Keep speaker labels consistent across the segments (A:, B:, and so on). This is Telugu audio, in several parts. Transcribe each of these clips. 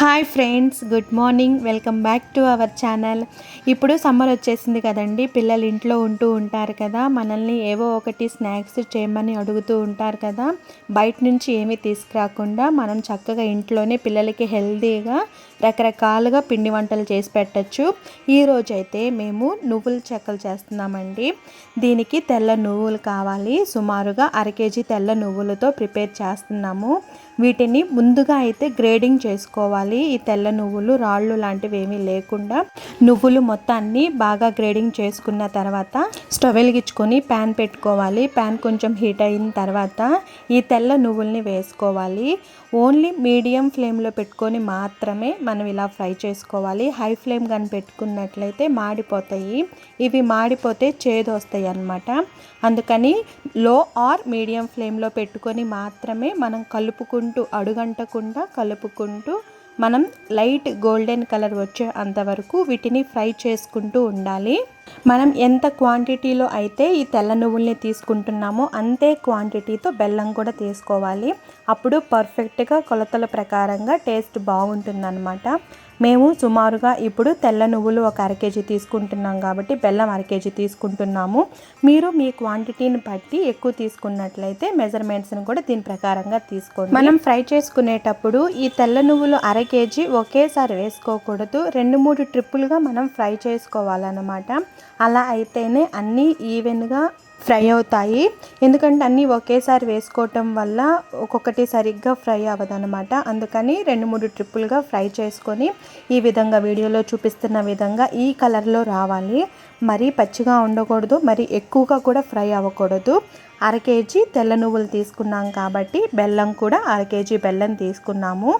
A: Hi friends good morning. Welcome back to our channel. ఇప్పుడు సమ్మర్ వచ్చేసింది కదండి. పిల్లలు ఇంట్లో ఉంటూ ఉంటారు కదా. మనల్ని ఏవో ఒకటి స్నాక్స్ చేయమని అడుగుతూ ఉంటారు కదా. బయట నుంచి ఏమీ తీసుకురాకుండా మనం చక్కగా ఇంట్లోనే పిల్లలకి హెల్తీగా రకరకాలుగా పిండి వంటలు చేసి పెట్టచ్చు. ఈరోజైతే మేము నువ్వుల చెక్కలు చేస్తున్నామండి. దీనికి తెల్ల నువ్వులు కావాలి. సుమారుగా అర కేజీ తెల్ల నువ్వులతో ప్రిపేర్ చేస్తున్నాము. వీటిని ముందుగా అయితే గ్రేడింగ్ చేసుకోవాలి. ఈ తెల్ల నువ్వులు రాళ్ళు లాంటివి ఏమీ లేకుండా నువ్వులు మొత్తాన్ని బాగా గ్రేడింగ్ చేసుకున్న తర్వాత స్టవ్ వెలిగించుకొని ప్యాన్ పెట్టుకోవాలి. ప్యాన్ కొంచెం హీట్ అయిన తర్వాత ఈ తెల్ల నువ్వుల్ని వేసుకోవాలి. ఓన్లీ మీడియం ఫ్లేమ్లో పెట్టుకొని మాత్రమే మనం ఇలా ఫ్రై చేసుకోవాలి. హై ఫ్లేమ్ కానీ పెట్టుకున్నట్లయితే మాడిపోతాయి. ఇవి మాడిపోతే చేదు వస్తాయి అన్నమాట. అందుకని లో ఆర్ మీడియం ఫ్లేమ్లో పెట్టుకొని మాత్రమే మనం కలుపుకుంటూ అడుగంటకుండా కలుపుకుంటూ మనం లైట్ గోల్డెన్ కలర్ వచ్చే అంతవరకు వీటిని ఫ్రై చేసుకుంటూ ఉండాలి. మనం ఎంత క్వాంటిటీలో అయితే ఈ తెల్ల నువ్వుల్ని తీసుకుంటున్నామో అంతే క్వాంటిటీతో బెల్లం కూడా తీసుకోవాలి. అప్పుడు పర్ఫెక్ట్గా కొలతల ప్రకారంగా టేస్ట్ బాగుంటుందన్నమాట. మేము సుమారుగా ఇప్పుడు తెల్ల నువ్వులు ఒక అర కేజీ తీసుకుంటున్నాం కాబట్టి బెల్లం అర కేజీ తీసుకుంటున్నాము. మీరు మీ క్వాంటిటీని బట్టి ఎక్కువ తీసుకున్నట్లయితే మెజర్మెంట్స్ని కూడా దీని ప్రకారంగా తీసుకోండి. మనం ఫ్రై చేసుకునేటప్పుడు ఈ తెల్ల నువ్వులు అర కేజీ ఒకేసారి వేసుకోకూడదు. రెండు మూడు ట్రిప్పులుగా మనం ఫ్రై చేసుకోవాలన్నమాట. అలా అయితేనే అన్నీ ఈవెన్గా ఫ్రై అవుతాయి. ఎందుకంటే అన్నీ ఒకేసారి వేసుకోవటం వల్ల ఒక్కొక్కటి సరిగ్గా ఫ్రై అవ్వదనమాట అందుకని రెండు మూడు ట్రిప్పులుగా ఫ్రై చేసుకొని ఈ విధంగా వీడియోలో చూపిస్తున్న విధంగా ఈ కలర్లో రావాలి. మరీ పచ్చిగా ఉండకూడదు మరి ఎక్కువగా కూడా ఫ్రై అవ్వకూడదు. అర కేజీ తెల్ల నువ్వులు తీసుకున్నాం కాబట్టి బెల్లం కూడా అర కేజీ బెల్లం తీసుకున్నాము.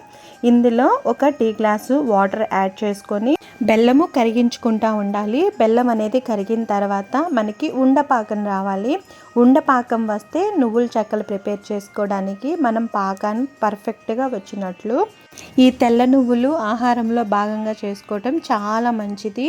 A: ఇందులో ఒక టీ గ్లాసు వాటర్ యాడ్ చేసుకొని బెల్లము కరిగించుకుంటా ఉండాలి. బెల్లం అనేది కరిగిన తర్వాత మనకి ఉండపాకం రావాలి. ఉండపాకం వస్తే నువ్వుల చెక్కలు ప్రిపేర్ చేసుకోవడానికి మనం పాకాన్ని పర్ఫెక్ట్గా వచ్చినట్లు ఈ తెల్ల నువ్వులు ఆహారంలో భాగంగా చేసుకోవటం చాలా మంచిది.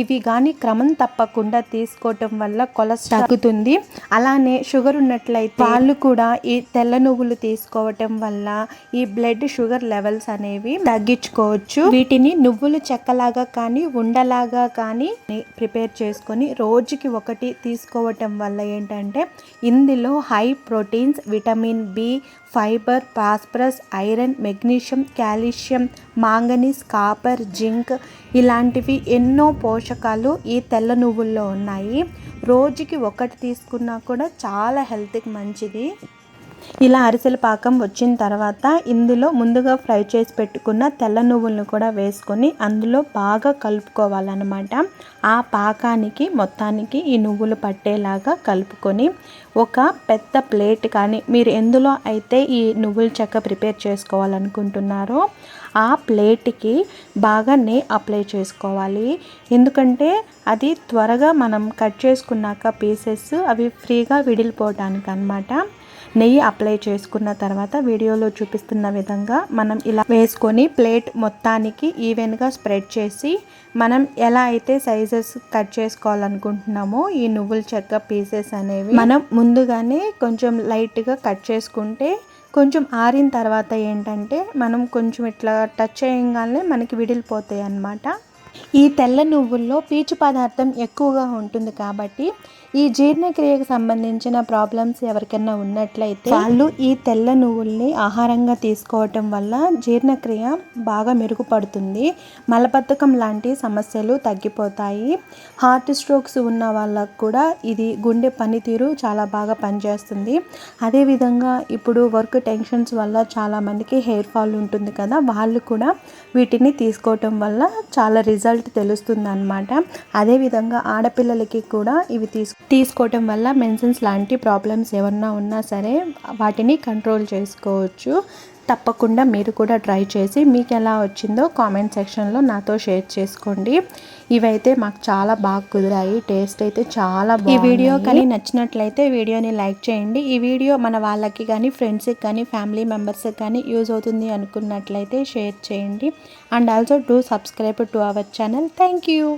A: ఇవి కానీ క్రమం తప్పకుండా తీసుకోవటం వల్ల కొలెస్ట్రాల్ తగ్గుతుంది. అలానే షుగర్ ఉన్నట్లయితే వాళ్ళు కూడా ఈ తెల్ల నువ్వులు తీసుకోవటం వల్ల ఈ బ్లడ్ షుగర్ లెవెల్స్ అనేవి తగ్గించుకోవచ్చు. వీటిని నువ్వులు చెక్కలాగా కానీ ఉండలాగా కానీ ప్రిపేర్ చేసుకొని రోజుకి ఒకటి తీసుకోవటం వల్ల ఏంటంటే ఇందులో high proteins vitamin B fibre phosphorus iron magnesium calcium manganese copper zinc ఇలాంటివి ఎన్నో పోషకాలు ఈ తెల్ల నువ్వుల్లో ఉన్నాయి. రోజుకి ఒకటి తీసుకున్నా కూడా చాలా హెల్త్కి మంచిది. ఇలా అరిసెల పాకం వచ్చిన తర్వాత ఇందులో ముందుగా ఫ్రై చేసి పెట్టుకున్న తెల్ల నువ్వులను కూడా వేసుకొని అందులో బాగా కలుపుకోవాలన్నమాట. ఆ పాకానికి మొత్తానికి ఈ నువ్వులు పట్టేలాగా కలుపుకొని ఒక పెద్ద ప్లేట్ కానీ మీరు ఎందులో అయితే ఈ నువ్వుల చెక్క ప్రిపేర్ చేసుకోవాలనుకుంటున్నారో ఆ ప్లేట్కి బాగా నెయ్యి అప్లై చేసుకోవాలి. ఎందుకంటే అది త్వరగా మనం కట్ చేసుకున్నాక పీసెస్ అవి ఫ్రీగా విడిలిపోవడానికి అనమాట నెయ్యి అప్లై చేసుకున్న తర్వాత వీడియోలో చూపిస్తున్న విధంగా మనం ఇలా వేసుకొని ప్లేట్ మొత్తానికి ఈవెన్గా స్ప్రెడ్ చేసి మనం ఎలా అయితే సైజెస్ కట్ చేసుకోవాలనుకుంటున్నామో ఈ నువ్వుల చెక్క పీసెస్ అనేవి మనం ముందుగానే కొంచెం లైట్గా కట్ చేసుకుంటే కొంచెం ఆరిన తర్వాత ఏంటంటే మనం కొంచెం ఇట్లా టచ్ చేయగానే మనకి విడిలిపోతాయి అన్నమాట. ఈ తెల్ల నువ్వుల్లో పీచు పదార్థం ఎక్కువగా ఉంటుంది కాబట్టి ఈ జీర్ణక్రియకు సంబంధించిన ప్రాబ్లమ్స్ ఎవరికైనా ఉన్నట్లయితే వాళ్ళు ఈ తెల్ల నువ్వుల్ని ఆహారంగా తీసుకోవటం వల్ల జీర్ణక్రియ బాగా మెరుగుపడుతుంది. మలబద్ధకం లాంటి సమస్యలు తగ్గిపోతాయి. హార్ట్ స్ట్రోక్స్ ఉన్న వాళ్ళకు కూడా ఇది గుండె పనితీరు చాలా బాగా పనిచేస్తుంది. అదేవిధంగా ఇప్పుడు వర్క్ టెన్షన్స్ వల్ల చాలామందికి హెయిర్ ఫాల్ ఉంటుంది కదా వాళ్ళు కూడా వీటిని తీసుకోవటం వల్ల చాలా రిజల్ట్ తెలుస్తుంది అనమాట అదేవిధంగా ఆడపిల్లలకి కూడా ఇవి తీసు తీసుకోవటం వల్ల మెన్సన్స్ లాంటి ప్రాబ్లమ్స్ ఏమన్నా ఉన్నా సరే వాటిని కంట్రోల్ చేసుకోవచ్చు. తప్పకుండా మీరు కూడా ట్రై చేసి మీకు ఎలా వచ్చిందో కామెంట్ సెక్షన్లో నాతో షేర్ చేసుకోండి. ఇవైతే మాకు చాలా బాగా కుదిరాయి. టేస్ట్ అయితే చాలా ఈ వీడియో కానీ నచ్చినట్లయితే వీడియోని లైక్ చేయండి. ఈ వీడియో మన వాళ్ళకి కానీ ఫ్రెండ్స్కి కానీ ఫ్యామిలీ మెంబర్స్కి కానీ యూజ్ అవుతుంది అనుకున్నట్లయితే షేర్ చేయండి. And also do subscribe to our channel. Thank you.